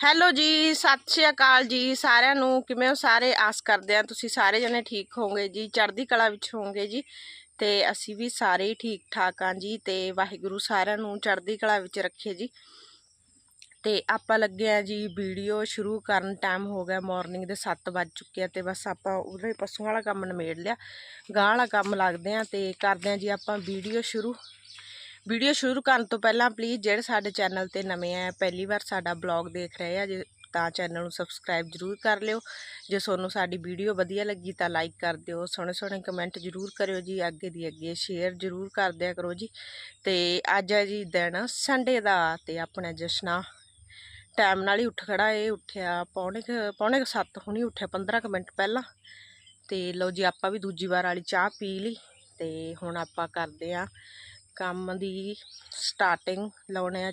Hello ਜੀ, ਸਤਿ ਸ਼੍ਰੀ ਅਕਾਲ ਜੀ ਸਾਰਿਆਂ ਨੂੰ। ਕਿਵੇਂ ਹੋ ਸਾਰੇ? ਆਸ ਕਰਦੇ ਆ ਤੁਸੀਂ ਸਾਰੇ ਜਣੇ ਠੀਕ ਹੋਵੋਗੇ ਜੀ, ਚੜ੍ਹਦੀ ਕਲਾ ਵਿੱਚ ਹੋਵੋਗੇ ਜੀ। ਤੇ ਅਸੀਂ ਵੀ ਸਾਰੇ ਹੀ ਠੀਕ ਠਾਕ ਆ ਜੀ ਤੇ ਵਾਹਿਗੁਰੂ ਸਾਰਿਆਂ ਨੂੰ ਚੜ੍ਹਦੀ ਕਲਾ ਵਿੱਚ ਰੱਖੇ ਜੀ। ਤੇ ਆਪਾਂ ਲੱਗੇ ਆ ਜੀ ਵੀਡੀਓ ਸ਼ੁਰੂ ਕਰਨ ਟਾਈਮ ਹੋ ਗਿਆ ਮਾਰਨਿੰਗ ਦੇ 7 ਵੱਜ ਚੁੱਕੇ ਆ ਤੇ ਬਸ ਆਪਾਂ ਉਹਦੇ ਪਸ਼ੂਆਂ ਵਾਲਾ ਕੰਮ ਨਿਮੇੜ ਲਿਆ। ਗਾਂ ਵਾਲਾ ਕੰਮ ਲੱਗਦੇ ਆ ਤੇ ਕਰਦੇ ਆ ਜੀ ਆਪਾਂ ਵੀਡੀਓ ਸ਼ੁਰੂ। ਵੀਡੀਓ ਸ਼ੁਰੂ ਕਰਨ ਤੋਂ ਪਹਿਲਾਂ ਪਲੀਜ਼ ਜਿਹੜੇ ਸਾਡੇ ਚੈਨਲ ਤੇ ਨਵੇਂ ਆ, ਪਹਿਲੀ ਵਾਰ ਸਾਡਾ ਬਲੌਗ ਦੇਖ ਰਹੇ ਆ, ਜੇ ਤਾਂ ਚੈਨਲ ਨੂੰ ਸਬਸਕ੍ਰਾਈਬ ਜਰੂਰ ਕਰ ਲਿਓ। ਜੇ ਤੁਹਾਨੂੰ ਸਾਡੀ ਵੀਡੀਓ ਵਧੀਆ ਲੱਗੀ ਤਾਂ ਲਾਈਕ ਕਰ ਦਿਓ, ਸੋਹਣੇ ਸੋਹਣੇ ਕਮੈਂਟ ਜਰੂਰ ਕਰਿਓ ਜੀ, ਅੱਗੇ ਦੀ ਅੱਗੇ ਸ਼ੇਅਰ ਜਰੂਰ ਕਰ ਦਿਆ ਕਰੋ ਜੀ। ਤੇ ਅੱਜ ਹੈ ਜੀ ਦਿਨ ਸੰਡੇ ਦਾ ਤੇ ਆਪਣਾ ਜਸ਼ਨਾ ਟਾਈਮ ਨਾਲ ਹੀ ਉੱਠ ਖੜਾ ਏ ਉੱਠਿਆ ਪੌਣੇ ਕੁ- ਪੌਣੇ 7 ਹੁਣੀ ਉੱਠਿਆ 15 ਕੁ ਮਿੰਟ ਪਹਿਲਾਂ। ਤੇ ਲਓ ਜੀ ਆਪਾਂ ਵੀ ਦੂਜੀ ਵਾਰ ਵਾਲੀ ਚਾਹ ਪੀ ਲਈ ਤੇ ਹੁਣ ਆਪਾਂ ਕਰਦੇ ਆ ਕੰਮ ਦੀ ਸਟਾਰਟਿੰਗ ਲਾਉਣੇ ਆ,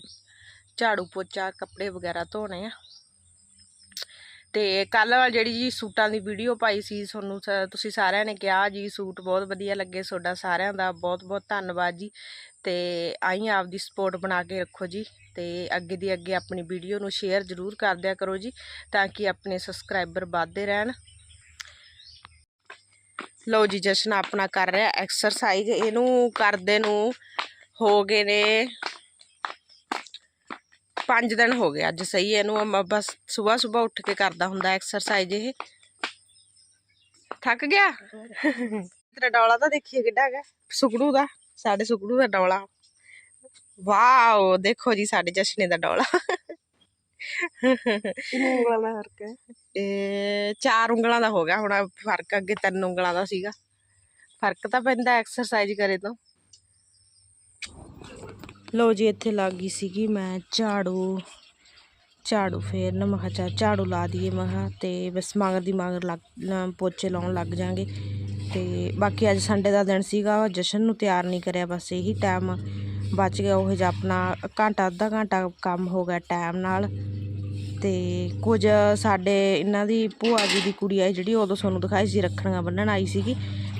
ਝਾੜੂ ਪੋਚਾ, ਕੱਪੜੇ ਵਗੈਰਾ ਧੋਣੇ ਆ। ਤੇ ਕੱਲ ਜਿਹੜੀ ਜੀ ਸੂਟਾਂ ਦੀ ਵੀਡੀਓ ਪਾਈ ਸੀ, ਤੁਹਾਨੂੰ ਤੁਸੀਂ ਸਾਰਿਆਂ ਨੇ ਕਿਹਾ ਜੀ, ਸੂਟ ਬਹੁਤ ਵਧੀਆ ਲੱਗੇ ਤੁਹਾਡਾ ਸਾਰਿਆਂ ਦਾ ਬਹੁਤ ਬਹੁਤ ਧੰਨਵਾਦ ਜੀ। ਤੇ ਆਈ ਆਪਦੀ ਸਪੋਰਟ ਬਣਾ ਕੇ ਰੱਖੋ ਜੀ, ਤੇ ਅੱਗੇ ਦੀ ਅੱਗੇ ਆਪਣੀ ਵੀਡੀਓ ਨੂੰ ਸ਼ੇਅਰ ਜ਼ਰੂਰ ਕਰ ਦਿਆ ਕਰੋ ਜੀ, ਤਾਂ ਕਿ ਆਪਣੇ ਸਬਸਕ੍ਰਾਈਬਰ ਵਧਦੇ ਰਹਿਣ। ਲਓ ਜੀ, ਜਸ਼ਨ ਆਪਣਾ ਕਰ ਰਿਹਾ ਐਕਸਰਸਾਈਜ਼ ਇਹਨੂੰ ਕਰਦੇ ਨੂੰ ਹੋ ਗਏ ਨੇ। 5 ਦਿਨ ਹੋ ਗਏ ਅੱਜ ਸਹੀ ਇਹਨੂੰ ਮ- ਬਸ ਸਵੇਰ ਸਵੇਰ ਉੱਠ ਕੇ ਕਰਦਾ ਹੁੰਦਾ ਐਕਸਰਸਾਈਜ਼ ਇਹ। ਥੱਕ ਗਿਆ? ਤੇਰਾ ਡੌਲਾ ਤਾਂ ਦੇਖੀਏ ਕਿੱਡਾ ਹੈਗਾ ਸੁਕੜੂ ਦਾ ਸਾਡੇ ਸੁਕੜੂ ਦਾ ਡੌਲਾ। ਵਾਓ ਦੇਖੋ ਜੀ ਸਾਡੇ ਜਸ਼ਨੇ ਦਾ ਡੌਲਾ। ਕਿੰਨੀ ਉਂਗਲਾਂ ਦਾ ਫ਼ਰਕ ਹੈ? ਇਹ ਚਾਰ ਉਂਗਲਾਂ ਦਾ ਹੋ ਗਿਆ ਹੁਣ ਫ਼ਰਕ ਅੱਗੇ ਤਿੰਨ ਉਂਗਲਾਂ ਦਾ ਸੀਗਾ। ਫ਼ਰਕ ਤਾਂ ਪੈਂਦਾ ਐਕਸਰਸਾਈਜ਼ ਕਰੇ ਤੋਂ। ਲਓ ਜੀ, ਇੱਥੇ ਲੱਗ ਗਈ ਸੀਗੀ ਮੈਂ ਝਾੜੂ। ਝਾੜੂ ਫੇਰਨ ਮੈਂ ਕਿਹਾ ਚੱਲ ਝਾੜੂ ਲਾ ਦਈਏ ਮੈਂ ਕਿਹਾ, ਤੇ ਬਸ ਮਗਰ ਦੀ ਮਗਰ ਲੱਗ ਪੋਚੇ ਲਾਉਣ ਲੱਗ ਜਾਾਂਗੇ। ਤੇ ਬਾਕੀ ਅੱਜ ਸੰਡੇ ਦਾ ਦਿਨ ਸੀਗਾ, ਜਸ਼ਨ ਨੂੰ ਤਿਆਰ ਨਹੀਂ ਕਰਿਆ, ਬਸ ਇਹੀ ਟਾਈਮ ਬਚ ਗਿਆ। ਉਹ ਜਿਹਾ ਆਪਣਾ ਘੰਟਾ, ਅੱਧਾ ਘੰਟਾ ਕੰਮ ਹੋ ਗਿਆ ਟਾਈਮ ਨਾਲ। ਤੇ ਕੁਝ ਸਾਡੇ ਇਹਨਾਂ ਦੀ ਭੂਆ ਜੀ ਦੀ ਕੁੜੀ ਆਈ, ਜਿਹੜੀ ਉਦੋਂ ਤੁਹਾਨੂੰ ਦਿਖਾਈ ਸੀ, ਰੱਖੜੀਆਂ ਬੰਨਣ ਆਈ ਸੀਗੀ।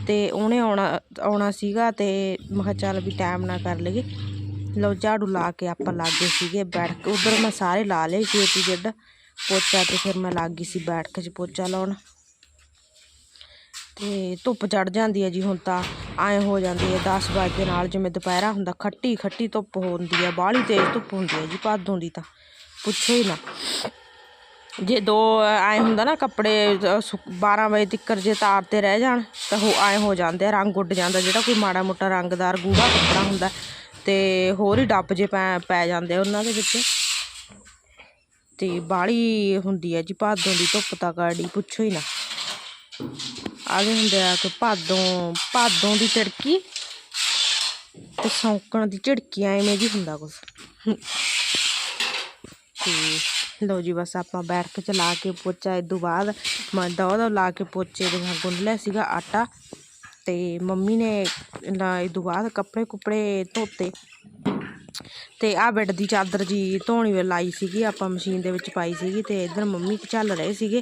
ਤੇ ਉਹਨੇ ਆਉਣਾ ਆਉਣਾ ਸੀਗਾ ਤੇ ਮੈਂ ਕਿਹਾ, ਚੱਲ ਵੀ ਟਾਈਮ ਨਾ ਕਰ ਲਈਏ। ਲਓ ਝਾੜੂ ਲਾ ਕੇ ਆਪਾਂ ਲੱਗ ਗਏ ਸੀਗੇ ਬੈਠ ਕੇ ਉਧਰ ਮੈਂ ਸਾਰੇ ਲਾ ਲਏ ਸੀ ਏਟੀ ਪੋਚਾ ਤੇ ਫਿਰ ਮੈਂ ਲੱਗ ਗਈ ਸੀ ਬੈਠ ਕੇ ਚ ਪੋਚਾ ਲਾਉਣ। ਤੇ ਧੁੱਪ ਚੜ ਜਾਂਦੀ ਹੈ ਜੀ ਹੁਣ ਤਾਂ ਐਂ ਹੋ ਜਾਂਦੀ ਹੈ 10 ਵਜੇ ਦੇ ਨਾਲ ਜਿਵੇਂ ਦੁਪਹਿਰਾ ਹੁੰਦਾ ਖੱਟੀ ਖੱਟੀ ਧੁੱਪ ਹੁੰਦੀ ਹੈ ਬਾਹਲੀ ਤੇਜ਼ ਧੁੱਪ ਹੁੰਦੀ ਹੈ ਜੀ ਭਾਦੋਂ ਦੀ ਤਾਂ ਪੁੱਛੋ ਹੀ ਨਾ। ਜੇ ਦੋ ਐ ਹੁੰਦਾ ਨਾ ਕੱਪੜੇ ਅ, ਸੁੱਕ- 12 ਵਜੇ ਤੱਕ ਜੇ ਤਾਰ ਤੇ ਰਹਿ ਜਾਣ ਤਾਂ ਉਹ ਐ ਹੋ ਜਾਂਦੇ ਆ ਰੰਗ ਉੱਡ ਜਾਂਦਾ ਜਿਹੜਾ ਕੋਈ ਮਾੜਾ ਮੋਟਾ ਰੰਗਦਾਰ ਗੂੜਾ ਕੱਪੜਾ ਹੁੰਦਾ ਤੇ ਹੋਰ ਹੀ ਡੱਬ ਜੇ ਪੈ ਪੈ ਜਾਂਦੇ ਉਹਨਾਂ ਦੇ ਵਿੱਚ। ਤੇ ਬਾਹਲੀ ਹੁੰਦੀ ਹੈ ਜੀ ਭਾਦੋਂ ਦੀ ਧੁੱਪ ਤਾਂ ਗਾੜੀ ਪੁੱਛੋ ਹੀ ਨਾ। ਆਗੇ ਹੁੰਦੇ ਆ ਕਿ ਭਾਦੋਂ ਭਾਦੋਂ ਦੀ ਝੜਕੀ ਤੇ ਸੌਂਕਣ ਦੀ ਝੜਕੀ ਐਵੇਂ ਜੀ ਹੁੰਦਾ ਕੁਛ। ਤੇ ਲਓ ਜੀ ਬਸ ਆਪਾਂ ਬੈਠ ਕੇ ਚਲਾ ਕੇ ਪੋਚਾ ਇਦੋਂ ਬਾਅਦ ਮੈਂ ਦੋ ਦੋ ਲਾ ਕੇ ਪੋਚੇ ਦੇ ਗੁੰਨ ਲਿਆ ਸੀਗਾ ਆਟਾ। ਤੇ ਮੰਮੀ ਨੇ ਇਹ ਤੋਂ ਬਾਅਦ ਕੱਪੜੇ ਕੁਪੜੇ ਧੋਤੇ। ਤੇ ਆ ਬੈੱਡ ਦੀ ਚਾਦਰ ਜੀ ਧੋਣੀ ਵੇ ਲਾਈ ਸੀਗੀ, ਆਪਾਂ ਮਸ਼ੀਨ ਦੇ ਵਿੱਚ ਪਾਈ ਸੀਗੀ ਤੇ ਇਧਰ ਮੰਮੀ ਚੱਲ ਰਹੇ ਸੀਗੇ।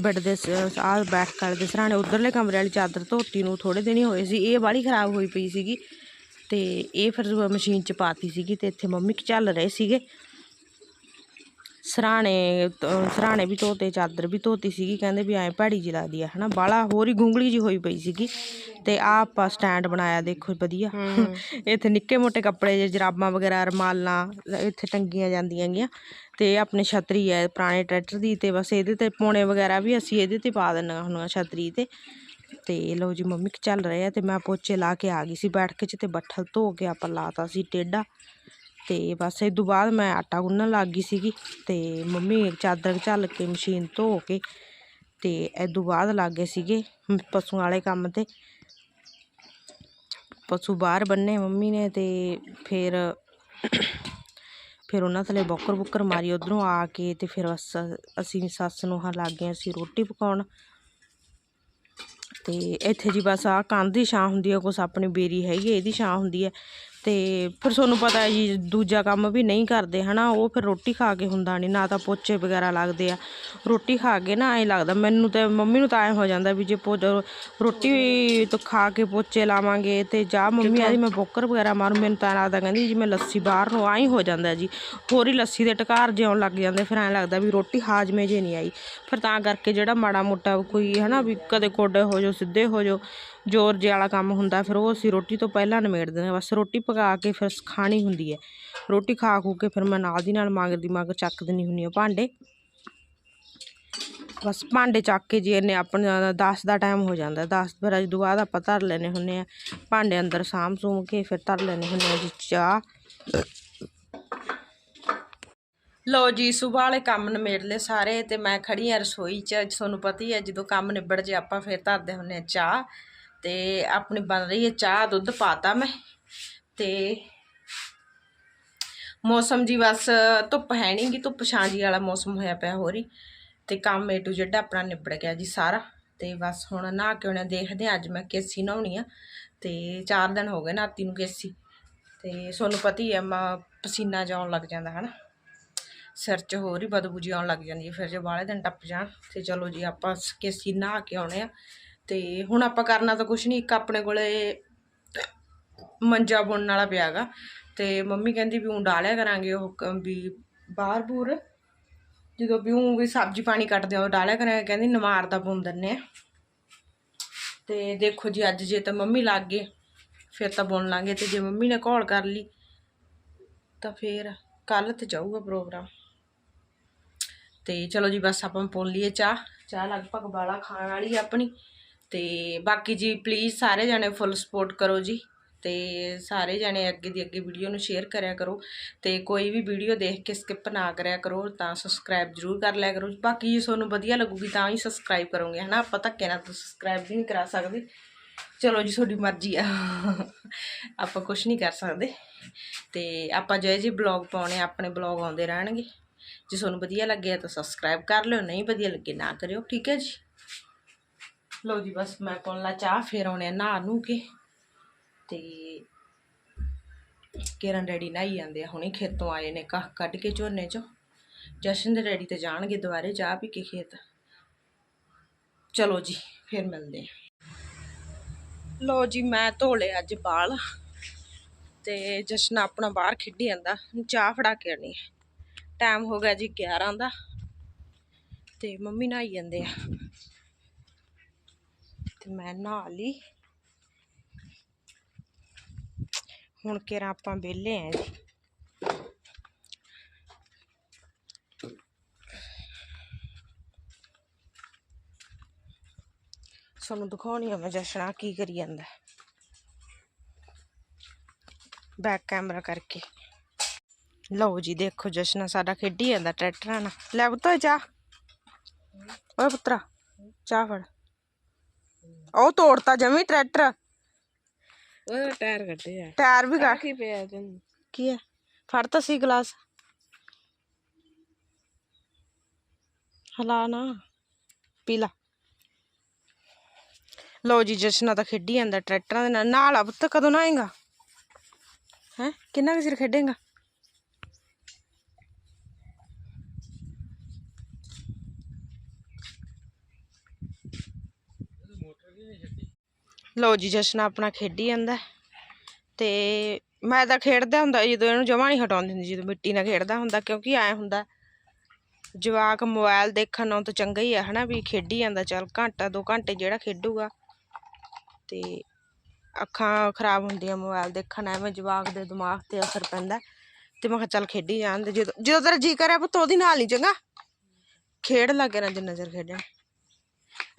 ਬੈੱਡ ਦੇ ਆ ਬੈਠ ਕਰ ਦੇ ਸਰਾਣੇ, ਉਧਰਲੇ ਕਮਰੇ ਵਾਲੀ ਚਾਦਰ ਧੋਤੀ ਨੂੰ ਥੋੜੇ ਦਿਨ ਹੀ ਹੋਏ ਸੀ, ਇਹ ਬਾਹਲੀ ਖਰਾਬ ਹੋਈ ਪਈ ਸੀਗੀ। ਤੇ ਇਹ ਫਿਰ ਮਸ਼ੀਨ 'ਚ ਪਾਤੀ ਸੀਗੀ ਤੇ ਇੱਥੇ ਮੰਮੀ ਚੱਲ ਰਹੇ ਸੀਗੇ। ਸਰਾਣੇ ਸਰਾਣੇ ਵੀ ਧੋਤੇ ਚਾਦਰ ਵੀ ਧੋਤੀ ਸੀਗੀ ਕਹਿੰਦੇ ਵੀ ਐਂ ਭੈੜੀ ਜਿਹੀ ਲੱਗਦੀ ਆ ਹਨਾ? ਬਾਲਾ ਹੋਰ ਹੀ ਗੁੰਗਲੀ ਜੀ ਹੋਈ ਪਈ ਸੀਗੀ ਤੇ ਆ ਆਪਾਂ ਸਟੈਂਡ ਬਣਾਇਆ ਦੇਖੋ ਵਧੀਆ। ਇੱਥੇ ਨਿੱਕੇ ਮੋਟੇ ਕੱਪੜੇ ਜੇ ਜਰਾਬਾਂ ਵਗੈਰਾ ਰਮਾਲਾਂ ਇੱਥੇ ਟੰਗੀਆਂ ਜਾਂਦੀਆਂ ਗੀਆਂ ਤੇ ਆਪਣੇ ਛਤਰੀ ਹੈ ਪੁਰਾਣੇ ਟਰੈਕਟਰ ਦੀ ਤੇ ਬਸ ਇਹਦੇ ਤੇ ਪੌਣੇ ਵਗੈਰਾ ਵੀ ਅਸੀਂ ਇਹਦੇ ਤੇ ਪਾ ਦਿੰਨਾ ਹੁੰਦੀਆਂ ਛਤਰੀ ਤੇ। ਤੇ ਲਓ ਜੀ ਮੰਮੀ ਚੱਲ ਰਹੇ ਆ ਤੇ ਮੈਂ ਪੋਚੇ ਲਾ ਕੇ ਆ ਗਈ ਸੀ ਬੈਠ ਕੇ ਚ ਤੇ ਬੱਠਲ ਧੋ ਕੇ ਆਪਾਂ ਲਾਤਾ ਸੀ ਟੇਡਾ ਤੇ ਬਸ ਇਹ ਤੋਂ ਬਾਅਦ ਮੈਂ ਆਟਾ ਗੁੰਨਣ ਲੱਗ ਗਈ ਸੀਗੀ ਤੇ ਮੰਮੀ ਚਾਦਰ ਝੱਲ ਕੇ ਮਸ਼ੀਨ ਧੋ ਕੇ ਤੇ ਇਹ ਤੋਂ ਬਾਅਦ ਲੱਗ ਗਏ ਸੀਗੇ ਪਸ਼ੂਆਂ ਵਾਲੇ ਕੰਮ ਤੇ। ਪਸ਼ੂ ਬਾਹਰ ਬੰਨੇ ਮੰਮੀ ਨੇ ਤੇ ਫਿਰ ਫਿਰ ਉਹਨਾਂ ਥੱਲੇ ਬੋਕਰ ਬੁੱਕਰ ਮਾਰੀ ਉਧਰੋਂ ਆ ਕੇ ਤੇ ਫਿਰ ਬਸ ਅਸੀਂ ਸੱਸ ਨੂੰ ਹਾਂ ਲੱਗ ਗਏ ਅਸੀਂ ਰੋਟੀ ਪਕਾਉਣ। ਤੇ ਇੱਥੇ ਜੀ ਬਸ ਆ ਕੰਧ ਦੀ ਛਾਂ ਹੁੰਦੀ ਹੈ ਕੁਛ ਆਪਣੀ ਬੇਰੀ ਹੈਗੀ ਹੈ, ਇਹਦੀ ਛਾਂ ਹੁੰਦੀ ਹੈ ਤੇ ਫਿਰ ਤੁਹਾਨੂੰ ਪਤਾ ਹੈ ਜੀ ਦੂਜਾ ਕੰਮ ਵੀ ਨਹੀਂ ਕਰਦੇ, ਹਨਾ, ਉਹ ਫਿਰ ਰੋਟੀ ਖਾ ਕੇ ਹੁੰਦਾ ਨਹੀਂ ਨਾ ਤਾਂ ਪੋਚੇ ਵਗੈਰਾ ਲੱਗਦੇ ਆ। ਰੋਟੀ ਖਾ ਕੇ ਨਾ ਐਂ ਲੱਗਦਾ, ਮੈਨੂੰ ਤੇ ਮੰਮੀ ਨੂੰ ਤਾਂ ਐਂ ਹੋ ਜਾਂਦਾ ਵੀ ਜੇ ਪੋ ਰੋਟੀ ਤੋਂ ਖਾ ਕੇ ਪੋਚੇ ਲਾਵਾਂਗੇ ਤੇ ਜਾ ਮੰਮੀ ਆਦੀ ਮੈਂ ਬੋਕਰ ਵਗੈਰਾ ਮਾਰੂ, ਮੈਨੂੰ ਤਾਂ ਲੱਗਦਾ ਕਹਿੰਦੀ ਜੀ ਮੈਂ ਲੱਸੀ ਬਾਹਰ ਨੂੰ ਆਈ ਹੋ ਜਾਂਦਾ ਜੀ। ਹੋਰ ਹੀ ਲੱਸੀ ਦੇ ਟਕਾਰ ਜਿਉਣ ਲੱਗ ਜਾਂਦੇ, ਫਿਰ ਐਂ ਲੱਗਦਾ ਵੀ ਰੋਟੀ ਹਾਜਮੇ ਜੇ ਨਹੀਂ ਆਈ। ਫਿਰ ਤਾਂ ਕਰਕੇ ਜਿਹੜਾ ਮਾੜਾ ਮੋਟਾ ਕੋਈ, ਹਨਾ, ਵੀ ਕਦੇ ਕੋਡੇ ਹੋ ਜਾਓ, ਸਿੱਧੇ ਹੋ ਜਾਓ ਜ਼ੋਰ ਜੇ ਵਾਲਾ ਕੰਮ ਹੁੰਦਾ, ਫਿਰ ਉਹ ਅਸੀਂ ਰੋਟੀ ਤੋਂ ਪਹਿਲਾਂ ਨਿਬੇੜ ਦਿੰਦੇ ਹਾਂ। ਬਸ ਰੋਟੀ ਪਕਾ ਕੇ ਫਿਰ ਖਾਣੀ ਹੁੰਦੀ ਹੈ। ਰੋਟੀ ਖਾ ਖੂ ਕੇ ਫਿਰ ਮੈਂ ਨਾਲ ਦੀ ਨਾਲ ਮਗਰ ਦੀ ਮਗਰ ਚੱਕ ਦਿੰਦੀ ਹੁੰਦੀ ਹਾਂ ਭਾਂਡੇ। ਬਸ ਭਾਂਡੇ ਚੱਕ ਕੇ ਜੀ ਇਹਨੇ ਆਪਣਾ 10 ਦਾ ਟਾਈਮ ਹੋ ਜਾਂਦਾ 10 ਫਿਰ ਅੱਜ ਤੋਂ ਬਾਅਦ ਆਪਾਂ ਧਰ ਲੈਨੇ ਹੁੰਨੇ ਆ ਭਾਂਡੇ ਅੰਦਰ ਸਾਂਭ ਸੂਮ ਕੇ ਫਿਰ ਧਰ ਲੈਨੇ ਹੁੰਨੇ ਆ ਜੀ ਚਾਹ। ਲੋ ਜੀ, ਸੁਬਾਹ ਵਾਲੇ ਕੰਮ ਨਿਬੇੜ ਲਏ ਸਾਰੇ ਤੇ ਮੈਂ ਖੜੀ ਆ ਰਸੋਈ 'ਚ। ਤੁਹਾਨੂੰ ਪਤਾ ਹੀ ਹੈ, ਜਦੋਂ ਕੰਮ ਨਿਬੜ ਜੇ ਆਪਾਂ ਫਿਰ ਧਰਦੇ ਹੁੰਨੇ ਆ ਚਾਹ। ਤੇ ਆਪਣੀ ਬਣ ਰਹੀ ਹੈ ਚਾਹ ਦੁੱਧ ਪਾਤਾ ਮੈਂ ਤੇ ਮੌਸਮ ਜੀ ਬਸ ਧੁੱਪ ਹੈ ਨਹੀਂ ਧੁੱਪ ਛਾਂਜੀ ਵਾਲਾ ਮੌਸਮ ਹੋਇਆ ਪਿਆ ਹੋ ਰਹੀ ਤੇ ਕੰਮ ਏ ਟੂ Z ਆਪਣਾ ਨਿਬੜ ਗਿਆ ਜੀ ਸਾਰਾ ਤੇ ਬਸ ਹੁਣ ਨਹਾ ਕੇ ਉਹਨੇ ਦੇਖਦੇ ਹਾਂ, ਅੱਜ ਮੈਂ ਕੇਸੀ ਨਹਾਉਣੀ ਆ ਤੇ 4 ਦਿਨ ਹੋ ਗਏ ਨਾਤੀ ਨੂੰ ਕੇਸੀ ਤੇ ਤੁਹਾਨੂੰ ਪਤਾ ਹੀ ਹੈ ਮੈਂ ਪਸੀਨਾ ਜਾਉਣ ਲੱਗ ਜਾਂਦਾ ਹਨਾ। ਸਿਰ 'ਚ ਹੋਰ ਹੀ ਬਦਬੂ ਜੀ ਆਉਣ ਲੱਗ ਜਾਂਦੀ ਹੈ ਫਿਰ ਜੇ ਬਾਹਲੇ ਦਿਨ ਟੱਪ ਜਾਣ ਤੇ ਚਲੋ ਜੀ ਆਪਾਂ ਕੇਸੀ ਨਹਾ ਕੇ ਆਉਣੇ ਆ ਤੇ ਹੁਣ ਆਪਾਂ ਕਰਨਾ ਤਾਂ ਕੁਛ ਨਹੀਂ, ਇੱਕ ਆਪਣੇ ਕੋਲੇ ਮੰਜਾ ਬੁਣਨ ਵਾਲਾ ਪਿਆਗਾ ਤੇ ਮੰਮੀ ਕਹਿੰਦੀ ਵੀ ਉਹ ਡਾਲਿਆ ਕਰਾਂਗੇ ਉਹ ਵੀ ਬਾਹਰ ਬੂਰ। ਜਦੋਂ ਵੀ ਉਹ ਵੀ ਸਬਜ਼ੀ ਪਾਣੀ ਕੱਟਦੇ ਆ, ਉਹ ਡਾਲਿਆ ਕਰਾਂਗੇ, ਕਹਿੰਦੀ ਨਮਾਰ ਦਾ ਬੁਣ ਦਿੰਨੇ ਆ। ਤੇ ਦੇਖੋ ਜੀ, ਅੱਜ ਜੇ ਤਾਂ ਮੰਮੀ ਲੱਗ ਗਏ, ਫਿਰ ਤਾਂ ਬੁਣ ਲਾਂਗੇ, ਤੇ ਜੇ ਮੰਮੀ ਨੇ ਘੋਲ ਕਰ ਲਈ, ਤਾਂ ਫਿਰ ਕੱਲ ਤੇ ਜਾਊਗਾ ਪ੍ਰੋਗਰਾਮ। ਤੇ ਚਲੋ ਜੀ, ਬਸ ਆਪਾਂ ਪੁੰਨ ਲਈਏ ਚਾਹ। ਚਾਹ ਲਗਭਗ ਬਾਲਾ ਖਾਣ ਵਾਲੀ ਆ ਆਪਣੀ। ਤੇ ਬਾਕੀ ਜੀ ਪਲੀਜ਼ ਸਾਰੇ ਜਣੇ ਫੁੱਲ ਸਪੋਰਟ ਕਰੋ ਜੀ ਤੇ ਸਾਰੇ ਜਣੇ ਅੱਗੇ ਦੀ ਅੱਗੇ ਵੀਡੀਓ ਨੂੰ ਸ਼ੇਅਰ ਕਰਿਆ ਕਰੋ ਤੇ ਕੋਈ ਵੀ ਵੀਡੀਓ ਦੇਖ ਕੇ ਸਕਿਪ ਨਾ ਕਰਿਆ ਕਰੋ ਤਾਂ ਸਬਸਕ੍ਰਾਈਬ ਜ਼ਰੂਰ ਕਰ ਲਿਆ ਕਰੋ। ਬਾਕੀ ਜੇ ਤੁਹਾਨੂੰ ਵਧੀਆ ਲੱਗੂਗੀ ਤਾਂ ਹੀ ਸਬਸਕ੍ਰਾਈਬ ਕਰੋਗੇ, ਹਨਾ? ਆਪਾਂ ਧੱਕੇ ਨਾਲ ਤਾਂ ਸਬਸਕ੍ਰਾਈਬ ਵੀ ਨਹੀਂ ਕਰਾ ਸਕਦੇ। ਚਲੋ ਜੀ, ਤੁਹਾਡੀ ਮਰਜ਼ੀ ਆ। ਆਪਾਂ ਕੁਝ ਨਹੀਂ ਕਰ ਸਕਦੇ। ਤੇ ਆਪਾਂ ਜੇ ਜੀ ਬਲੌਗ ਪਾਉਣੇ ਆਪਣੇ ਬਲੌਗ ਆਉਂਦੇ ਰਹਿਣਗੇ। ਜੇ ਤੁਹਾਨੂੰ ਵਧੀਆ ਲੱਗਿਆ ਤਾਂ ਸਬਸਕ੍ਰਾਈਬ ਕਰ ਲਿਓ, ਨਹੀਂ ਵਧੀਆ ਲੱਗੇ ਨਾ ਕਰਿਓ, ਠੀਕ ਹੈ ਜੀ? ਲਓ ਜੀ ਬਸ ਮੈਂ ਕੋਲ ਲਾ ਚਾਹ, ਫੇਰ ਆਉਣੇ ਆ ਨਹਾ ਨੂੰ ਕੇ। ਤੇ ਕਿਰਨ ਡੈਡੀ ਨਹਾਈ ਜਾਂਦੇ ਆ, ਹੁਣੇ ਖੇਤੋਂ ਆਏ ਨੇ ਕੱਖ ਕੱਢ ਕੇ ਝੋਨੇ ਚੋਂ। ਜਸ਼ਨ ਦੇ ਡੈਡੀ ਤੇ ਜਾਣਗੇ ਦੁਬਾਰੇ ਚਾਹ ਪੀ ਕੇ ਖੇਤ। ਚਲੋ ਜੀ, ਫਿਰ ਮਿਲਦੇ ਆ। ਲੋ ਜੀ, ਮੈਂ ਧੋ ਧੋਲੇ ਅੱਜ ਬਾਲ। ਤੇ ਜਸ਼ਨ ਆਪਣਾ ਬਾਹਰ ਖੇਡੀ ਜਾਂਦਾ ਚਾਹ ਫੜਾ ਕੇ ਆਣੀ ਟਾਈਮ ਹੋ ਗਿਆ ਜੀ 11 ਦਾ। ਤੇ ਮੰਮੀ ਨਹਾਈ ਜਾਂਦੇ ਆ। ਤੇ ਮੈਂ ਨਹਾ ਲਈ। ਹੁਣ ਕਿਹੜਾ ਆਪਾਂ ਵਿਹਲੇ ਆ ਜੀ। ਤੁਹਾਨੂੰ ਦਿਖਾਉਣੀ ਆ ਮੈਂ ਜਸ਼ਨਾ ਕੀ ਕਰੀ ਜਾਂਦਾ। ਬੈਕ ਕੈਮਰਾ ਕਰਕੇ। ਲਓ ਜੀ, ਦੇਖੋ ਜਸ਼ਨਾ ਸਾਡਾ ਖੇਡੀ ਜਾਂਦਾ ਟਰੈਕਟਰਾਂ ਨਾਲ। ਲੈ ਪੁੱਤ ਚਾਹ। ਓਏ ਪੁੱਤਰਾ, ਚਾਹ ਫੜ। ਉਹ ਤੋੜਤਾ ਜਮੀ ਟਰੈਕਟਰ। ਉਹ ਟਾਇਰ ਕੱਢੇ ਆ ਟਾਇਰ ਵੀ ਕੱਢ ਕੀ ਪਿਆ ਤੈਨੂੰ ਕੀ ਹੈ ਫੜ ਤਾਂ ਸੀ ਗਲਾਸ। ਹਲਾ ਨਾ ਪੀ ਲਾ। ਜੀ ਜਸ਼ਨਾ ਤਾਂ ਖੇਡੀ ਜਾਂਦਾ ਟਰੈਕਟਰਾਂ ਦੇ ਨਾਲ। ਨਾਲ ਆ ਪੁੱਤ ਕਦੋਂ ਨਾਏਗਾ ਹੈ? ਕਿੰਨਾ ਕੁ ਚਿਰ ਖੇਡੇਗਾ? ਲੋ ਜੀ, ਜਸ਼ਨ ਆਪਣਾ ਖੇਡੀ ਜਾਂਦਾ ਤੇ ਮੈਂ ਤਾਂ ਖੇਡਦਾ ਹੁੰਦਾ, ਜਦੋਂ ਇਹਨੂੰ ਜਮਾ ਨਹੀਂ ਹਟਾਉਂਦੀ ਹੁੰਦੀ, ਜਦੋਂ ਮਿੱਟੀ ਨਾਲ ਖੇਡਦਾ ਹੁੰਦਾ, ਕਿਉਂਕਿ ਐ ਹੁੰਦਾ, ਜਵਾਕ ਮੋਬਾਈਲ ਦੇਖਣ ਨੂੰ ਤਾਂ ਚੰਗਾ ਹੀ ਆ, ਹਨਾ, ਵੀ ਖੇਡੀ ਜਾਂਦਾ, ਚੱਲ ਘੰਟਾ, ਦੋ ਘੰਟੇ ਜਿਹੜਾ ਖੇਡੂਗਾ, ਤੇ ਅੱਖਾਂ ਖਰਾਬ ਹੁੰਦੀਆਂ ਮੋਬਾਈਲ ਦੇਖਣ, ਐਵੇਂ ਜਵਾਕ ਦੇ ਦਿਮਾਗ ਤੇ ਅਸਰ ਪੈਂਦਾ ਤੇ ਮੈਂ ਕਿਹਾ ਚੱਲ ਖੇਡੀ ਜਾਣ ਦੇ, ਜਦੋਂ ਜਦੋਂ ਤੇਰਾ ਜੀ ਕਰਿਆ ਪੁੱਤ, ਉਹਦੀ ਨਾਲ ਨਹੀਂ ਚੰਗਾ? ਖੇਡ ਲੱਗੇ ਨਾ, ਜਿੰਨਾ ਚਿਰ ਖੇਡਣ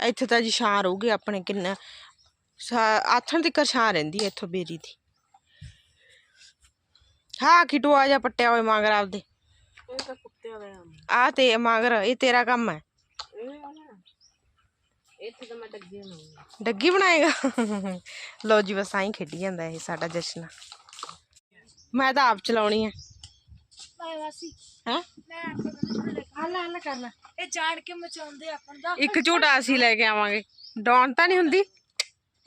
ਇੱਥੇ ਤਾਂ ਜੀ ਛਾਂ ਰਹੂਗੀ ਆਪਣੇ ਕਿੰਨਾ ਆਥਣ ਤੱਕ ਛਾਂ ਰਹਿੰਦੀ ਇੱਥੋਂ ਬੇਰੀ ਦੀ। ਹਾਂ ਕਿਟੂ ਆ ਜਾ ਪੱਟਿਆ ਹੋਏ ਮਗਰ ਆਪਦੇ। ਇਹ ਤਾਂ ਕੁੱਤਿਆਂ ਦਾ ਆ। ਆ ਤੇ ਮਗਰ ਇਹ ਤੇਰਾ ਕੰਮ ਹੈ ਇਹ ਵਾਲਾ ਇੱਥੇ ਤਾਂ ਮੈਂ ਡੱਗੇ ਬਣਾਏਗਾ? ਲੋ ਜੀ ਬਸ ਆਈ ਖੇਡੀ ਜਾਂਦਾ ਇਹ ਸਾਡਾ ਜਸ਼ਨ। ਮੈਂ ਤਾਂ ਆਪ ਚਲਾਉਣੀ ਹੈ ਬਾਏ ਵਾਸੀ ਹੈ? ਮੈਂ ਆਪੇ ਬੰਦੇ ਲੈ ਹੱਲਾ ਹੱਲਾ ਕਰ ਲੈ ਇਹ ਜਾਣ ਕੇ ਮਚਾਉਂਦੇ ਆਪਾਂ ਦਾ। ਇੱਕ ਝੂਟਾ ਅਸੀਂ ਲੈ ਕੇ ਆਵਾਂਗੇ। ਡੌਨ ਤਾਂ ਨਹੀਂ ਹੁੰਦੀ?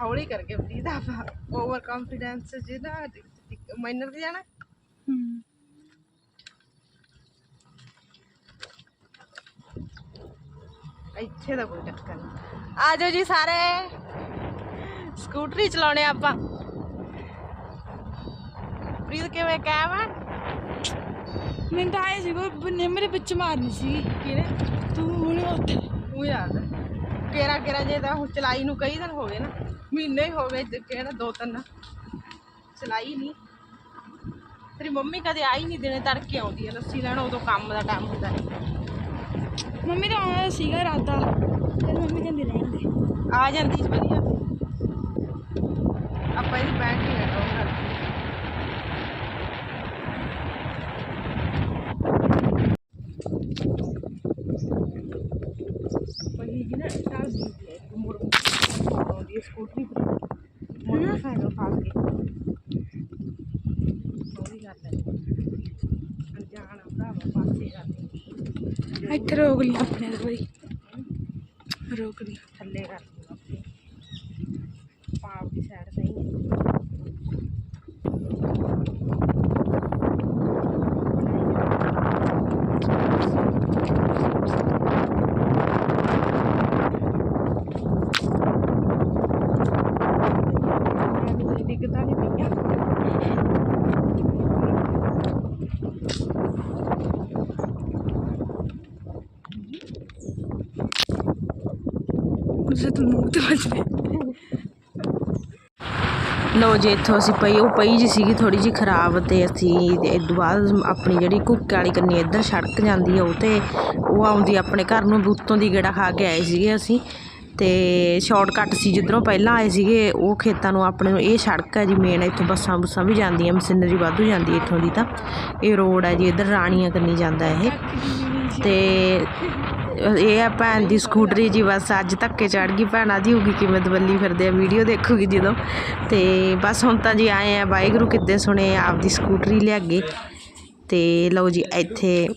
ਹੌਲੀ ਕਰਕੇ ਪਲੀਜ਼ ਆਪਾਂ ਓਵਰ ਕੰਫੀਡੈਂਸ ਜਿਹਦਾ ਮਾਈਨਰ ਤੇ ਜਾਣਾ ਹੂੰ ਇੱਥੇ ਦਾ ਕੋਈ ਚੱਕਰ ਨਹੀਂ ਆ ਜਾਓ ਜੀ ਸਾਰੇ ਸਕੂਟਰੀ ਚਲਾਉਣੇ ਆਪਾਂ ਪ੍ਰੀਤ ਕਿਵੇਂ ਕਾਇਮ ਆ ਮੈਨੂੰ ਤਾਂ ਆਏ ਸੀ ਕੋਈ ਬੰਨੇ ਮੇਰੇ ਵਿੱਚ ਮਾਰਨੀ ਸੀ ਕਿਹਨੇ ਤੂੰ ਹੁਣ ਉੱਥੇ ਉਹ ਯਾਦ ਹੈ ਕੇਰਾ ਕੇਰਾ ਜੇ ਤਾਂ ਹੁਣ ਚਲਾਈ ਨੂੰ ਕਈ ਦਿਨ ਹੋ ਗਏ ਨਾ ਮਹੀਨੇ ਹੀ ਗਏ ਕਿਹੜਾ ਦੋ ਤਿੰਨ। ਚਲਾਈ ਨਹੀਂ। ਤੇਰੀ ਮੰਮੀ ਕਦੇ ਆਈ ਨਹੀਂ ਦਿਨੇ ਤੜਕੇ ਆਉਂਦੀ ਹੈ ਲੱਸੀ ਲੈਣ ਉਦੋਂ ਕੰਮ ਦਾ ਟਾਈਮ ਹੁੰਦਾ ਹੈ ਮੰਮੀ ਦਾ ਆਉਣਾ ਸੀਗਾ ਇਰਾਦਾ ਤੇ ਮੰਮੀ ਕਹਿੰਦੀ ਰਹਿਣ ਦੇ। ਆ ਜਾਂਦੀ ਸੀ ਵਧੀਆ। ਆਪਾਂ ਇਹਦੀ ਬੈਠ ਨਹੀਂ ਲੈਣਾ ਉਹ ਗੱਲ ਪਹੀ ਜੀ ਨਾ। ਚਾਲ ਦੀ ਸਕੂਟਰੀ ਮੋਟਰਸਾਈਕਲ ਫਾੜ ਕੇ ਉਹ ਵੀ ਕਰ ਅਣਜਾਣ ਭਰਾਵਾ ਪਾਸੇ ਕਰ ਇੱਥੇ ਰੋਕ ਲਈ ਆਪਣੇ ਕੋਈ ਰੋਕ ਲਈ ਥੱਲੇ ਕਰ ਦੂੰਗਾ ਆਪੇ ਪਾਪ ਦੀ ਸਾਈਡ ਸਹੀ ਹੈ ਡਿੱਗਦਾ ਨਹੀਂ ਪਈਆ ਉਸੇ ਤੋਂ ਮੂੰਹ ਤੇ ਵੱਜਦੇ ਲੋ ਜੇ, ਇੱਥੋਂ ਅਸੀਂ ਪਈ, ਉਹ ਪਈ ਜੀ ਸੀਗੀ ਥੋੜੀ ਜੀ ਖਰਾਬ ਤੇ ਅਸੀਂ ਇਸ ਤੋਂ ਬਾਅਦ ਆਪਣੀ ਜਿਹੜੀ ਕੁੱਕੇ ਵਾਲੀ ਕੰਨੀ ਇੱਧਰ ਸੜਕ ਜਾਂਦੀ ਆ, ਉਹ ਤੇ ਉਹ ਆਉਂਦੀ ਆਪਣੇ ਘਰ ਨੂੰ ਬੂਤੋਂ ਦੀ ਗੇੜਾ ਖਾ ਕੇ ਆਏ ਸੀਗੇ ਅਸੀਂ। ਤੇ ਸ਼ਾਰਟਕਟ ਸੀ, ਜਿੱਧਰੋਂ ਪਹਿਲਾਂ ਆਏ ਸੀਗੇ, ਉਹ ਖੇਤਾਂ ਨੂੰ ਆਪਣੇ ਨੂੰ, ਇਹ ਸੜਕ ਹੈ ਜੀ ਮੇਨ ਇੱਥੋਂ ਬੱਸਾਂ ਬੁੱਸਾਂ ਵੀ ਜਾਂਦੀਆਂ, ਮਸ਼ੀਨਰੀ ਵਾਧੂ ਜਾਂਦੀ ਹੈ ਇੱਥੋਂ ਦੀ ਤਾਂ। ਇਹ ਰੋਡ ਹੈ ਜੀ, ਇੱਧਰ ਰਾਣੀਆਂ ਕੰਨੀ ਜਾਂਦਾ ਇਹ। ਤੇ ਇਹ ਆ ਭੈਣ ਦੀ ਸਕੂਟਰੀ ਜੀ ਬਸ ਅੱਜ ਧੱਕੇ ਚੜ ਗਈ, ਭੈਣਾ ਦੀ ਹੋਗੀ ਕਿਵੇਂ ਦਵੱਲੀ ਫਿਰਦੇ ਆ, ਵੀਡੀਓ ਦੇਖੂਗੀ ਜਦੋਂ। ਤੇ ਬਸ ਹੁਣ ਤਾਂ ਜੀ ਆਏ ਆ, ਵਾਹਿਗੁਰੂ ਕਿੱਦੇ ਸੁਣੇ ਆਪਦੀ ਸਕੂਟਰੀ ਲਿਆ ਗਏ ਤੇ ਲਓ ਜੀ, ਇੱਥੇ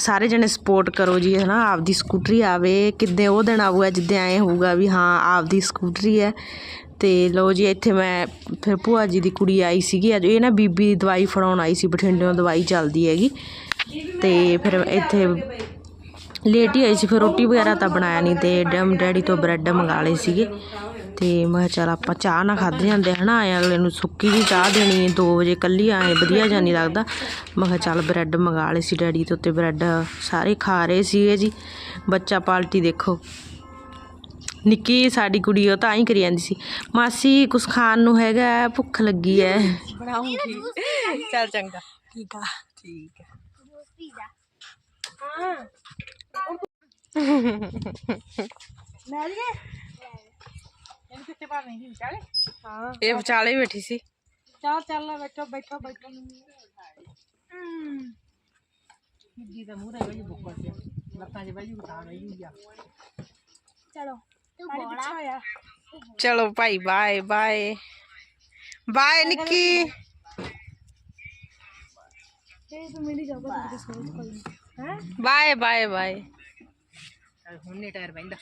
ਸਾਰੇ ਜਣੇ ਸਪੋਰਟ ਕਰੋ ਜੀ, ਹਨਾ, ਆਪਦੀ ਸਕੂਟਰੀ ਆਵੇ, ਕਿੱਦੇ ਉਹ ਦਿਨ ਆਊਗਾ, ਜਿੱਦੇ ਆਏ ਹੋਊਗਾ ਵੀ ਹਾਂ, ਆਪਦੀ ਸਕੂਟਰੀ ਹੈ ਤੇ ਲਓ ਜੀ, ਇੱਥੇ ਮੈਂ ਫਿਰ ਭੂਆ ਜੀ ਦੀ ਕੁੜੀ ਆਈ ਸੀਗੀ, ਅੱਜ ਇਹ ਨਾ ਬੀਬੀ ਦੀ ਦਵਾਈ ਫੜਾਉਣ ਆਈ ਸੀ, ਬਠਿੰਡਿਓਂ ਦਵਾਈ ਚੱਲਦੀ ਹੈਗੀ। ਤੇ ਫਿਰ ਇੱਥੇ ਲੇਟ ਹੀ ਆਈ ਸੀ ਫਿਰ ਰੋਟੀ ਵਗੈਰਾ ਤਾਂ ਬਣਾਇਆ ਨਹੀਂ ਤੇ ਡਮ ਡੈਡੀ ਤੋਂ ਬ੍ਰੈਡ ਮੰਗਾ ਲਏ ਸੀਗੇ। ਤੇ ਮੈਂ ਕਿਹਾ ਚੱਲ ਆਪਾਂ ਚਾਹ ਨਾ ਖਾਦੇ ਜਾਂਦੇ ਹਨਾ ਆਏ ਅਗਲੇ ਨੂੰ ਸੁੱਕੀ ਜੀ ਚਾਹ ਦੇਣੀ 2 ਵਜੇ ਕੱਲੀ ਆਏ ਵਧੀਆ ਜਾਂ ਨਹੀਂ ਲੱਗਦਾ। ਮੈਂ ਕਿਹਾ ਚੱਲ ਬ੍ਰੈਡ ਮੰਗਾ ਲਏ ਸੀ ਡੈਡੀ ਤੋਂ ਤੇ ਬ੍ਰੈਡ ਸਾਰੇ ਖਾ ਰਹੇ ਸੀਗੇ ਜੀ। ਬੱਚਾ ਪਾਲਟੀ ਦੇਖੋ। ਨਿੱਕੀ ਸਾਡੀ ਕੁੜੀ ਉਹ ਤਾਂ ਹੀ ਕਰੀ ਜਾਂਦੀ ਸੀ ਮਾਸੀ ਕੁਛ ਖਾਣ ਨੂੰ ਹੈਗਾ ਭੁੱਖ ਲੱਗੀ ਹੈ ਬਣਾਉਂਗੀ। ਚੱਲ ਚੰਗਾ। ਠੀਕ ਆ। ਠੀਕ ਹਾਂ। ਇਹ ਵਿਚਾਲੇ ਹੀ ਬੈਠੀ ਸੀ ਚੱਲ ਚੱਲ ਬੈਠੋ ਬੈਠੋ ਬੈਠੋ ਹਮ ਜੀ ਦਾ ਮੂੰਹ ਦਾ ਵਈ ਬੁੱਕਾ ਸੀ ਲੱਤਾਂ 'ਚ ਵਈ ਉਤਾਂ ਵਈ ਆ ਚਲੋ ਤੂੰ ਬੋੜਾ ਹੋਇਆ ਚਲੋ ਭਾਈ ਬਾਏ ਬਾਏ ਬਾਏ ਬੈਂਦਾ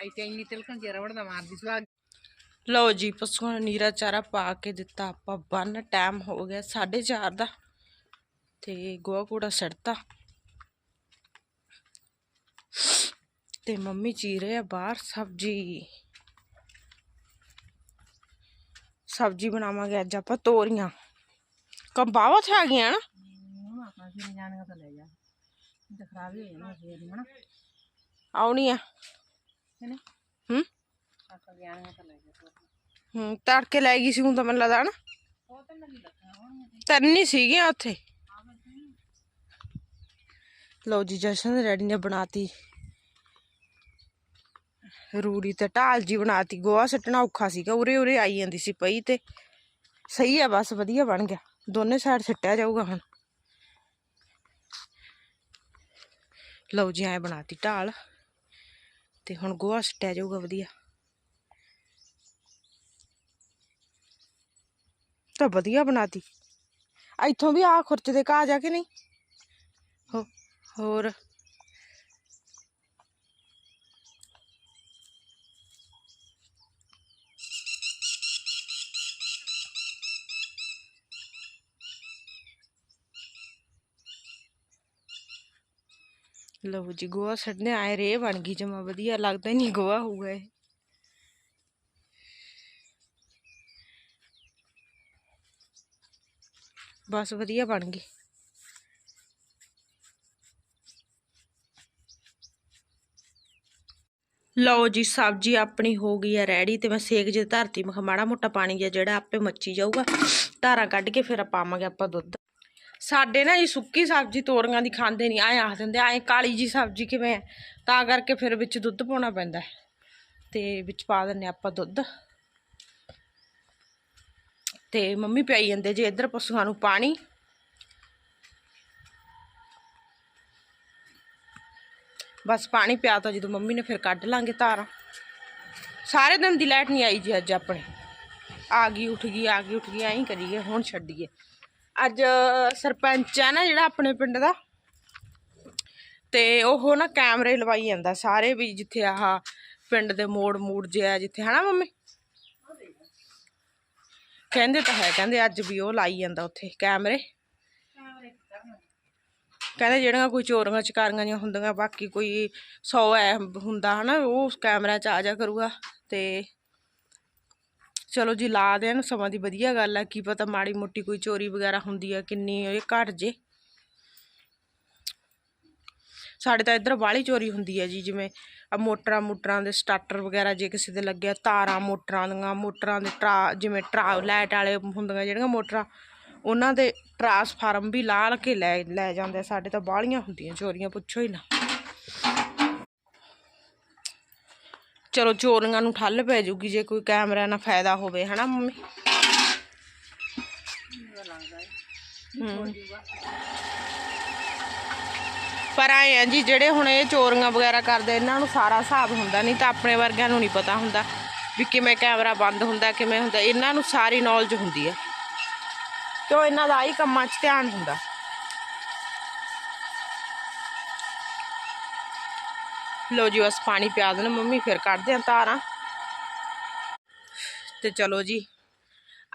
ਆਈ ਤੇ ਇੰਨੀ ਤਿਲਕਣ ਚ ਰਵੜ ਦਾ ਮਾਰਦੀ ਸੁਆ ਲਓ ਜੀ ਪਸ਼ੂਆਂ ਨੂੰ ਨੀਰਾ ਚਾਰਾ ਪਾ ਕੇ ਦਿੱਤਾ ਆਪਾਂ ਬੰਨ ਟਾਈਮ ਹੋ ਗਿਆ 4:30 ਦਾ। ਤੇ ਗੋਹਾ ਕੂੜਾ ਸੜਤਾ। ਤੇ ਮੰਮੀ ਚੀਰ ਰਹੇ ਆ ਬਾਹਰ ਸਬਜੀ। ਸਬਜੀ ਬਣਾਵਾਂਗੇ ਅੱਜ ਆਪਾਂ ਤੋਰੀਆਂ। ਕੰਬਾਵਤ ਆ ਗਈਆਂ ਨਾ? ਹੁਣ ਆਪਣਾ ਫਿਰ ਜਾਣਗਾ ਤਾਂ ਲੈ ਜਾ। ਤਾਂ ਖਰਾਬ ਹੀ ਹੋ ਜਾਣਾ ਫੇਰ ਹਨਾ? ਹੂੰ ਆਪਾਂ ਗਿਆਨ ਤਾਂ ਲੈ ਜਾ ਹੂੰ ਤੜਕੇ ਲੈ ਗਈ ਸੀ ਹੁਣ ਤਾਂ ਮੈਨੂੰ ਲੱਗਦਾ ਨਾ ਉਹ ਤਾਂ ਨਹੀਂ ਹੁਣ ਤਿੰਨ ਸੀਗੀਆਂ ਉੱਥੇ। ਲਓ ਜੀ ਜਸ਼ਨ ਦੇ ਡੈਡੀ ਨੇ ਬਣਾਤੀ। ਰੂੜੀ ਤੇ ਢਾਲ ਜੀ ਬਣਾਤੀ ਗੋਆ ਸੱਟਣਾ ਔਖਾ ਸੀਗਾ ਉਰੇ ਉਰੇ ਆਈ ਜਾਂਦੀ ਸੀ ਪਈ ਤੇ। ਸਹੀ ਆ ਬਸ ਵਧੀਆ ਬਣ ਗਿਆ। ਦੋਨੇ ਸਾਈਡ ਸੱਟਿਆ ਜਾਊਗਾ ਹੁਣ। ਲਓ ਜੀ, ਐ ਬਣਾਤੀ ਢਾਲ ਤੇ ਹੁਣ ਗੋਹਾ ਸੱਟਿਆ ਜਾਊਗਾ ਵਧੀਆ। ਤਾਂ ਵਧੀਆ ਬਣਾਤੀ। ਇੱਥੋਂ ਵੀ ਆ ਖੁਰਚ ਦੇ ਕਾ ਜਾ ਕੇ ਨਹੀਂ? ਹੋਰ। ਲਓ ਜੀ, ਗੋਹਾ ਛੱਡਨੇ ਆਏ ਰੇ ਬਣ ਗਈ ਜਮਾ, ਵਧੀਆ ਲੱਗਦਾ ਨਹੀਂ ਗੋਹਾ ਹੋਊਗਾ ਇਹ। ਬਸ ਵਧੀਆ ਬਣ ਗਈ। ਲਓ ਜੀ, ਸਬਜ਼ੀ ਆਪਣੀ ਹੋ ਗਈ ਹੈ ਰੈਡੀ ਤੇ ਮੈਂ ਸੇਕ ਜੇ ਧਰਤੀ, ਮੈਂ ਕਿਹਾ ਮਾੜਾ ਮੋਟਾ ਪਾਣੀ ਜਿਹਾ ਜਿਹੜਾ ਆਪੇ ਮੱਚੀ ਜਾਊਗਾ। ਧਾਰਾਂ ਕੱਢ ਕੇ ਫਿਰ ਪਾਵਾਂਗੇ ਆਪਾਂ ਦੁੱਧ। ਸਾਡੇ ਨਾ ਜੀ ਸੁੱਕੀ ਸਬਜ਼ੀ ਤੋਰੀਆਂ ਦੀ ਖਾਂਦੇ ਨਹੀਂ, ਐਂ ਆਖ ਦਿੰਦੇ ਆਏ ਕਾਲੀ ਜੀ ਸਬਜ਼ੀ ਕਿਵੇਂ ਹੈ? ਤਾਂ ਕਰਕੇ ਫਿਰ ਵਿੱਚ ਦੁੱਧ ਪਾਉਣਾ ਪੈਂਦਾ ਹੈ। ਤੇ ਵਿੱਚ ਪਾ ਦਿੰਨੇ ਆਪਾਂ ਦੁੱਧ। ਤੇ ਮੰਮੀ ਪਿਆਈ ਜਾਂਦੇ ਜੇ ਇੱਧਰ ਪਸ਼ੂਆਂ ਨੂੰ ਪਾਣੀ। ਬਸ ਪਾਣੀ ਪਿਆ ਤਾਂ ਜਦੋਂ ਮੰਮੀ ਨੇ ਫਿਰ ਕੱਢ ਲਾਂਗੇ ਧਾਰਾਂ। ਸਾਰੇ ਦਿਨ ਦੀ ਲਾਈਟ ਨਹੀਂ ਆਈ ਜੀ ਅੱਜ ਆਪਣੇ। ਆ ਗਈ, ਉੱਠ ਗਈ, ਆ ਗਈ, ਉੱਠ ਗਈ, ਐਂ ਕਰੀਏ, ਹੁਣ ਛੱਡੀਏ। ਅੱਜ ਸਰਪੰਚ ਆ ਨਾ ਜਿਹੜਾ ਆਪਣੇ ਪਿੰਡ ਦਾ, ਤੇ ਉਹ ਨਾ ਕੈਮਰੇ ਲਵਾਈ ਜਾਂਦਾ ਸਾਰੇ ਵੀ ਜਿੱਥੇ ਆਹ ਪਿੰਡ ਦੇ ਮੋੜ ਮੂੜ ਜਿਹਾ ਜਿੱਥੇ, ਹਨਾ ਮੰਮੀ? ਕਹਿੰਦੇ ਤਾਂ ਹੈ, ਕਹਿੰਦੇ ਅੱਜ ਵੀ ਉਹ ਲਾਈ ਜਾਂਦਾ ਉੱਥੇ ਕੈਮਰੇ। ਕਹਿੰਦੇ ਜਿਹੜੀਆਂ ਕੋਈ ਚੋਰੀਆਂ ਚਕਾਰੀਆਂ ਜਿਹੀਆਂ ਹੁੰਦੀਆਂ, ਬਾਕੀ ਕੋਈ ਸੌ ਐ ਹੁੰਦਾ ਹਨਾ, ਉਹ ਉਸ ਕੈਮਰਾ 'ਚ ਆ ਜਾ ਕਰੂਗਾ ਤੇ ਚਲੋ ਜੀ ਲਾ ਦੇਣ ਸਮਾਂ ਦੀ ਵਧੀਆ ਗੱਲ ਆ, ਕੀ ਪਤਾ ਮਾੜੀ ਮੋਟੀ ਕੋਈ ਚੋਰੀ ਵਗੈਰਾ ਹੁੰਦੀ ਆ ਕਿੰਨੀ, ਇਹ ਘਟ ਜੇ। ਸਾਡੇ ਤਾਂ ਇੱਧਰ ਬਾਹਲੀ ਚੋਰੀ ਹੁੰਦੀ ਹੈ ਜੀ, ਜਿਵੇਂ ਆ ਮੋਟਰਾਂ ਮੋਟਰਾਂ ਦੇ ਸਟਾਰਟਰ ਵਗੈਰਾ ਜੇ ਕਿਸੇ ਦੇ ਲੱਗਿਆ ਤਾਰਾਂ ਮੋਟਰਾਂ ਦੀਆਂ, ਮੋਟਰਾਂ ਦੇ ਟਰਾ, ਜਿਵੇਂ ਟਰਾ, ਲਾਈਟ ਵਾਲੇ ਹੁੰਦੀਆਂ ਜਿਹੜੀਆਂ ਮੋਟਰਾਂ, ਉਹਨਾਂ ਦੇ ਟਰਾਂਸਫਾਰਮ ਵੀ ਲਾ ਕੇ ਲੈ ਲੈ ਜਾਂਦੇ ਸਾਡੇ ਤਾਂ ਬਾਹਲੀਆਂ ਹੁੰਦੀਆਂ ਚੋਰੀਆਂ, ਪੁੱਛੋ ਹੀ ਨਾ। ਚਲੋ ਚੋਰੀਆਂ ਨੂੰ ਠੱਲ ਪੈ ਜੂਗੀ ਜੇ ਕੋਈ ਕੈਮਰਾ ਨਾਲ ਫਾਇਦਾ ਹੋਵੇ, ਹਨਾ ਮੰਮੀ? ਪਰ ਆਏ ਆ ਜੀ, ਜਿਹੜੇ ਹੁਣ ਇਹ ਚੋਰੀਆਂ ਵਗੈਰਾ ਕਰਦੇ, ਇਹਨਾਂ ਨੂੰ ਸਾਰਾ ਹਿਸਾਬ ਹੁੰਦਾ, ਨਹੀਂ ਤਾਂ ਆਪਣੇ ਵਰਗਿਆਂ ਨੂੰ ਨਹੀਂ ਪਤਾ ਹੁੰਦਾ ਵੀ ਕਿਵੇਂ ਕੈਮਰਾ ਬੰਦ ਹੁੰਦਾ, ਕਿਵੇਂ ਹੁੰਦਾ। ਇਹਨਾਂ ਨੂੰ ਸਾਰੀ ਨੌਲੇਜ ਹੁੰਦੀ ਹੈ। ਕਿਉਂ? ਇਹਨਾਂ ਦਾ ਆਹੀ ਕੰਮਾਂ 'ਚ ਧਿਆਨ ਹੁੰਦਾ। ਲੋ ਜੀ ਬਸ ਪਾਣੀ ਪਿਆ ਦੇਣਾ, ਮੰਮੀ ਫਿਰ ਕੱਢਦੇ ਆ ਧਾਰਾਂ। ਤੇ ਚਲੋ ਜੀ,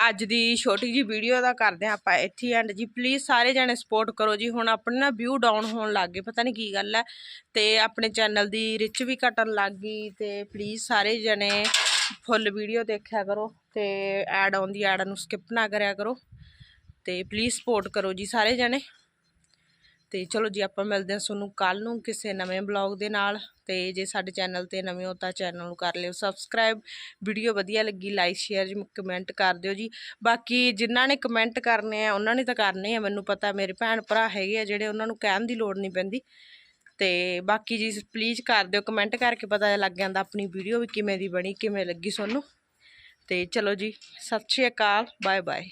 ਅੱਜ ਦੀ ਛੋਟੀ ਜੀ ਵੀਡੀਓ ਦਾ ਕਰਦੇ ਆ ਆਪਾਂ ਇੱਥੇ ਐਂਡ ਜੀ। ਪਲੀਜ਼ ਸਾਰੇ ਜਣੇ ਸਪੋਰਟ ਕਰੋ ਜੀ, ਹੁਣ ਆਪਣੇ ਨਾ ਵਿਊ ਡਾਊਨ ਹੋਣ ਲੱਗ ਗਏ, ਪਤਾ ਨਹੀਂ ਕੀ ਗੱਲ ਹੈ। ਤੇ ਆਪਣੇ ਚੈਨਲ ਦੀ ਰਿਚ ਵੀ ਘਟਣ ਲੱਗ ਗਈ, ਤੇ ਪਲੀਜ਼ ਸਾਰੇ ਜਣੇ ਫੁੱਲ ਵੀਡੀਓ ਦੇਖਿਆ ਕਰੋ, ਤੇ ਐਡ ਆਉਂਦੀ ਐਡ ਨੂੰ ਸਕਿਪ ਨਾ ਕਰਿਆ ਕਰੋ। ਤੇ ਪਲੀਜ਼ ਸਪੋਰਟ ਕਰੋ ਜੀ ਸਾਰੇ ਜਣੇ। ਤੇ ਚਲੋ ਜੀ, ਆਪਾਂ ਮਿਲਦੇ ਹਾਂ ਤੁਹਾਨੂੰ ਕੱਲ ਨੂੰ ਕਿਸੇ ਨਵੇਂ ਬਲੌਗ ਦੇ ਨਾਲ। ਤੇ ਜੇ ਸਾਡੇ ਚੈਨਲ ਤੇ ਨਵੇਂ ਹੋ ਤਾਂ ਚੈਨਲ ਨੂੰ ਕਰ ਲਿਓ ਸਬਸਕ੍ਰਾਈਬ। ਵੀਡੀਓ ਵਧੀਆ ਲੱਗੀ, ਲਾਈਕ, ਸ਼ੇਅਰ ਜੀ, ਕਮੈਂਟ ਕਰ ਦਿਓ ਜੀ। ਬਾਕੀ ਜਿਨ੍ਹਾਂ ਨੇ ਕਮੈਂਟ ਕਰਨੇ ਆ, ਉਹਨਾਂ ਨੇ ਤਾਂ ਕਰਨੇ ਆ, ਮੈਨੂੰ ਪਤਾ ਮੇਰੇ ਭੈਣ ਭਰਾ ਹੈਗੇ ਆ ਜਿਹੜੇ ਉਹਨਾਂ ਨੂੰ ਕਹਿਣ ਦੀ ਲੋੜ ਨਹੀਂ ਪੈਂਦੀ। ਤੇ ਬਾਕੀ ਜੀ ਪਲੀਜ਼ ਕਰ ਦਿਓ ਕਮੈਂਟ ਕਰਕੇ ਪਤਾ ਲੱਗ ਜਾਂਦਾ ਆਪਣੀ ਵੀਡੀਓ ਵੀ ਕਿਵੇਂ ਦੀ ਬਣੀ, ਕਿਵੇਂ ਲੱਗੀ ਤੁਹਾਨੂੰ। ਤੇ ਚਲੋ ਜੀ, ਸਤਿ ਸ਼੍ਰੀ ਅਕਾਲ ਬਾਏ ਬਾਏ